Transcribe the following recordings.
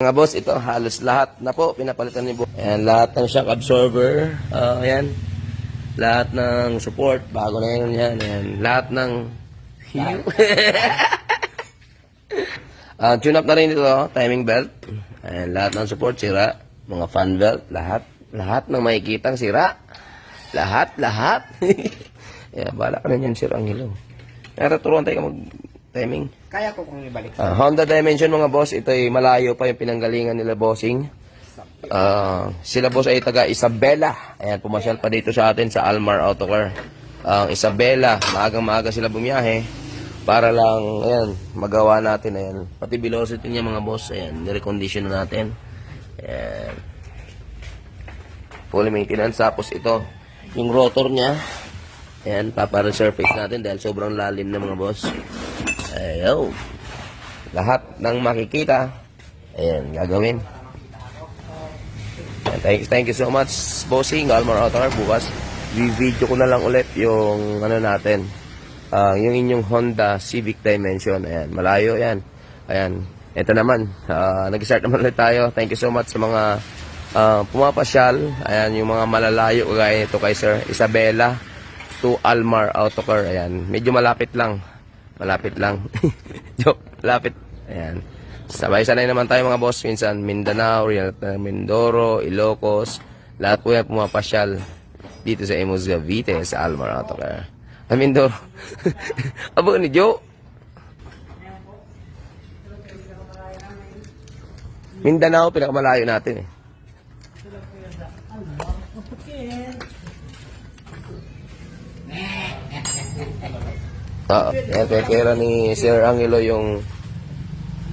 Mga boss, ito halos lahat na po pinapalitan ni boss. Ayan, lahat ng shock absorber. ah, ayan. Lahat ng support, bago na yun yan. Ayan. Lahat ng Ah, tune up na rin ito, timing belt. Ayan, lahat ng support sira. Mga fan belt, lahat. Lahat ng makikitang sira. Lahat, lahat. Ayan, bala ka na yan, Sir Angelo. Natuturuan tayo ka mag-timing. Kaya ko kung ibalik. Ah, Honda Dimension mga boss, ito ay malayo pa yung pinanggalingan nila bossing. Ah, sila boss ay taga Isabela. Ayan, pumasyal pa dito sa atin sa Almar Autocar. Ang Isabela, maagang maaga sila bumiyahe para lang, ayan, magawa natin, ayan. Pati velocity niya mga boss, ayan, nirecondition na natin. Ayan. Full maintenance. Tapos ito, yung rotor niya, ayan, paparesurface natin dahil sobrang lalim na mga boss. Ayaw. Lahat ng makikita, ayan, gagawin. Ayan, Thank, thank you so much, Bossing, Almar Autar. Bukas, video ko na lang ulit yung ano natin, ah, yung inyong Honda Civic Dimension. Ayan, malayo yan. Ayan, ito naman, ah, nag-start naman ulit tayo. Thank you so much sa mga ah, pumapasyal. Ayan, yung mga malalayo kagaya nito kay Sir Isabela to Almar Autocar. Ayan, medyo malapit lang. Malapit lang. Joke, malapit. Ayan. Sabay-sanay naman tayo mga boss. Minsan Mindanao, Real Mindoro, Ilocos. Lahat po yan pumapasyal dito sa Imus Cavite sa Almar Autocar. Ah, Mindoro. Abo ni Joe. Mindanao, pinakamalayo natin eh. Yan kaya pera ni Sir Angelo yung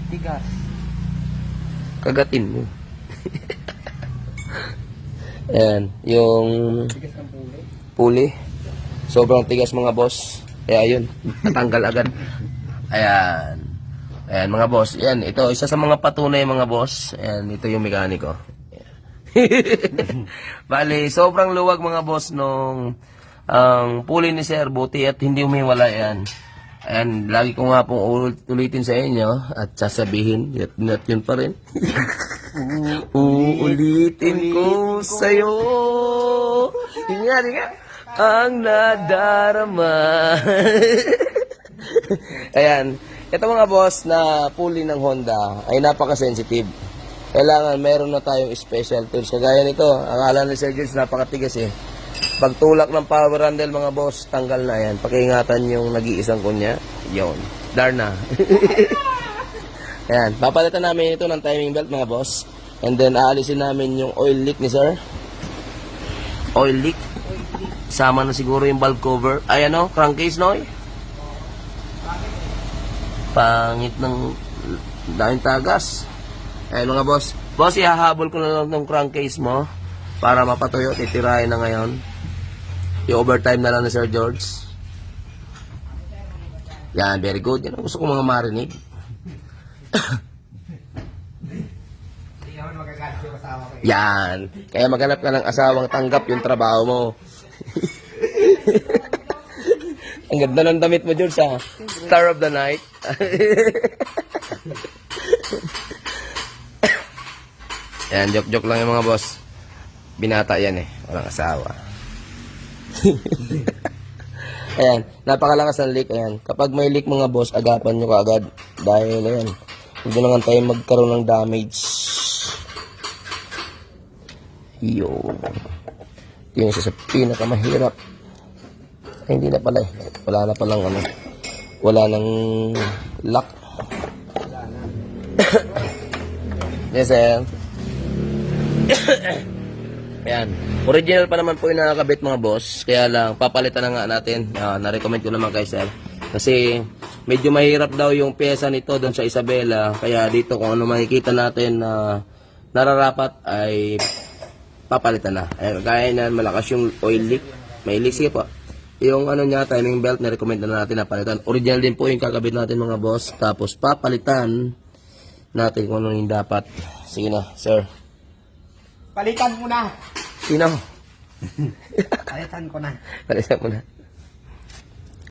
Tigas. kagatin mo. Ayan, yung puli. Sobrang tigas mga boss. Kaya yun, natanggal agad. Ayan. Ayan mga boss. Ayan, ito, isa sa mga patunay mga boss. Ayan, ito yung mekaniko. Bali, sobrang luwag mga boss nung ang puli ni Sir Buti at hindi umiwala yan. Ayan, lagi ko nga pong ulit- ulitin sa inyo at sasabihin, at, at yun pa rin. Uulitin ko sa'yo. Yun nga, yun nga. Ang nadarama. Ayan. Ito mga boss na pulley ng Honda ay napaka-sensitive. Kailangan meron na tayong special tools. Kagaya nito, ang alam ni Sir Jules, napakatigas eh. Pagtulak ng power handle mga boss, tanggal na yan. Pakiingatan yung nag-iisang kunya. Yun. Darna. Ayan. Papalitan namin ito ng timing belt mga boss. And then aalisin namin yung oil leak ni Sir. Oil leak. Sama na siguro yung valve cover. Ay ano, crankcase no? Pangit ng daming tagas. Ayun mga boss. Boss, ihahabol ko na lang ng crankcase mo para mapatuyo. Titirahin na ngayon. I-overtime na lang ni Sir George. Yan, very good. Yan gusto ko mga marinig. Yan. Kaya maghanap ka ng asawang tanggap yung trabaho mo. Ang ganda ng damit mo, George, ha? Star of the night. yan, joke-joke lang yung mga boss. Binata yan eh. Walang asawa. Ayan, napakalakas ng leak. Ayan, kapag may leak mga boss, agapan nyo kaagad. Dahil, ayan, hindi na nga tayo magkaroon ng damage. Yo. Yung isa sa pinakamahirap. Ay, hindi na pala eh. Wala na palang ano. Wala nang lock. yes, sir. Ayan. Original pa naman po yung nakakabit mga boss. Kaya lang, papalitan na nga natin. Ah, na-recommend ko naman kay sir. Kasi medyo mahirap daw yung pyesa nito doon sa Isabela. Kaya dito kung ano makikita natin na nararapat ay papalitan na. Ayan, kaya na malakas yung oil leak. May leak sige po. Yung ano niya, timing belt, na-recommend na natin na palitan. Original din po yung kakabit natin mga boss. Tapos papalitan natin kung ano yung dapat. Sige na, sir. Palitan mo na. Sino? Palitan ko na. Palitan mo na.